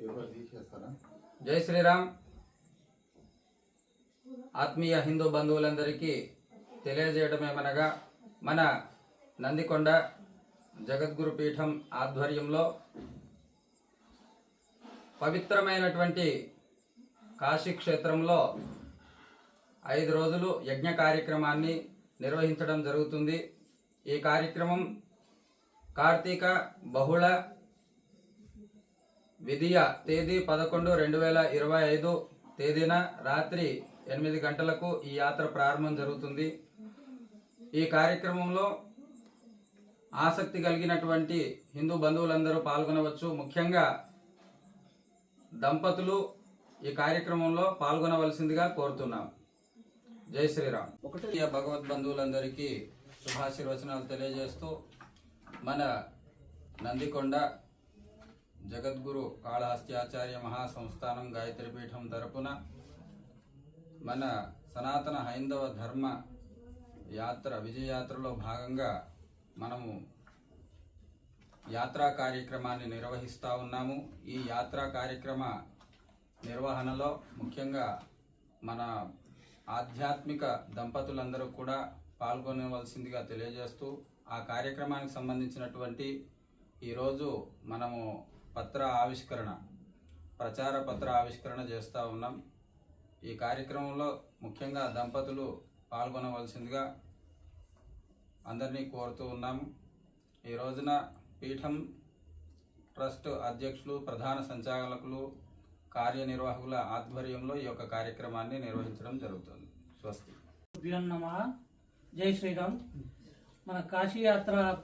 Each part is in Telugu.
జై శ్రీరామ్. ఆత్మీయ హిందూ బంధువులందరికీ తెలియజేయటమేమనగా మన నందికొండ జగద్గురు పీఠం ఆధ్వర్యంలో పవిత్రమైనటువంటి కాశీ క్షేత్రంలో ఐదు రోజులు యజ్ఞ కార్యక్రమాన్ని నిర్వహించడం జరుగుతుంది. ఈ కార్యక్రమం కార్తీక బహుళ విధియ తేదీ పదకొండు రెండు వేల ఇరవై ఐదు తేదీన రాత్రి ఎనిమిది గంటలకు ఈ యాత్ర ప్రారంభం జరుగుతుంది. ఈ కార్యక్రమంలో ఆసక్తి కలిగినటువంటి హిందూ బంధువులందరూ పాల్గొనవచ్చు. ముఖ్యంగా దంపతులు ఈ కార్యక్రమంలో పాల్గొనవలసిందిగా కోరుతున్నాం. జై శ్రీరామ్. ఒకటి భగవద్ బంధువులందరికీ శుభాశీర్వచనాలు తెలియజేస్తూ మన నందికొండ జగద్గురు కాళహస్త్యాచార్య మహాసంస్థానం గాయత్రి పీఠం తరపున మన సనాతన హైందవ ధర్మ యాత్ర విజయయాత్రలో భాగంగా మనము యాత్రా కార్యక్రమాన్ని నిర్వహిస్తూ ఉన్నాము. ఈ యాత్రా కార్యక్రమ నిర్వహణలో ముఖ్యంగా మన ఆధ్యాత్మిక దంపతులందరూ కూడా పాల్గొనవలసిందిగా తెలియజేస్తూ ఆ కార్యక్రమానికి సంబంధించినటువంటి ఈరోజు మనము పత్ర ఆవిష్కరణ ప్రచార పత్ర ఆవిష్కరణ చేస్తూ ఉన్నాం. ఈ కార్యక్రమంలో ముఖ్యంగా దంపతులు పాల్గొనవలసిందిగా అందరినీ కోరుతూ ఉన్నాము ఈ రోజున పీఠం ట్రస్ట్ అధ్యక్షులు ప్రధాన సంచాలకులు కార్యనిర్వాహకుల ఆధ్వర్యంలో ఈ యొక్క కార్యక్రమాన్ని నిర్వహించడం జరుగుతుంది. స్వస్తి. జై శ్రీరామ్. మన కాశీయాత్ర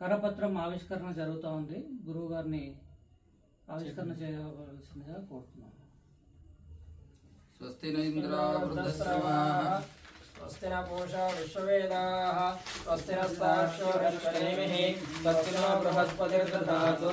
కరపత్రం ఆవిష్కరణ జరుగుతూ ఉంది గురువు గారిని ఆవిష్కరణ చేయవలసిందిగా కోరుతున్నాను స్వస్తి ఇంద్ర వృద్ధశ్రవాः स्वस्ति न पूषा विश्ववेदाः स्वस्ति नस्ताक्षोरश्वनेमिः स्वस्ति नो बृहस्पतिर्दधातु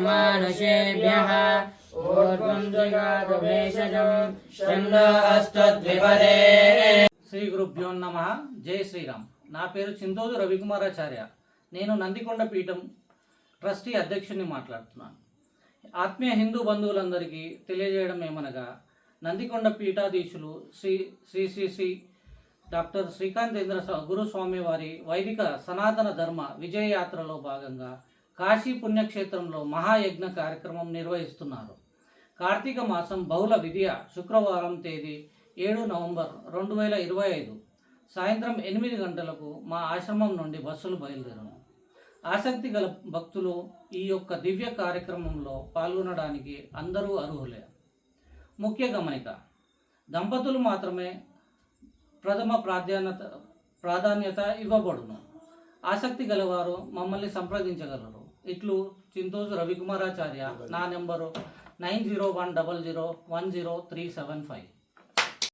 स्वस्तिर्मानुषेभ्यः ऊर्ध्वं जगातु भेषजं छन्दो अस्तद्विपदे శ్రీ గురుభ్యో నమ జై శ్రీరామ్ నా పేరు చింతోజు రవికుమారాచార్య నేను నందికొండ పీఠం ట్రస్టీ అధ్యక్షుడిని మాట్లాడుతున్నాను ఆత్మీయ హిందూ బంధువులందరికీ తెలియజేయడం ఏమనగా నందికొండ పీఠాధీశులు శ్రీ శ్రీ శ్రీ శ్రీ డాక్టర్ శ్రీకాంతేంద్ర స్వా- గురుస్వామి వారి వైదిక సనాతన ధర్మ విజయ యాత్రలో భాగంగా కాశీ పుణ్యక్షేత్రంలో మహాయజ్ఞ కార్యక్రమం నిర్వహిస్తున్నారు. కార్తీక మాసం బహుళ విధియ శుక్రవారం తేదీ ఏడు నవంబర్ రెండు వేల ఇరవై ఐదు సాయంత్రం ఎనిమిది గంటలకు మా ఆశ్రమం నుండి బస్సులు బయలుదేరును ఆసక్తి గల భక్తులు ఈ యొక్క దివ్య కార్యక్రమంలో పాల్గొనడానికి అందరూ అర్హులే. ముఖ్య గమనిక దంపతులు మాత్రమే ప్రథమ ప్రాధాన్యత ప్రాధాన్యత ఇవ్వబడును. ఆసక్తి గలవారు మమ్మల్ని సంప్రదించగలరు. ఇట్లు చింతోజు రవికుమారాచార్య. నా number nine zero one double zero one zero three seven five.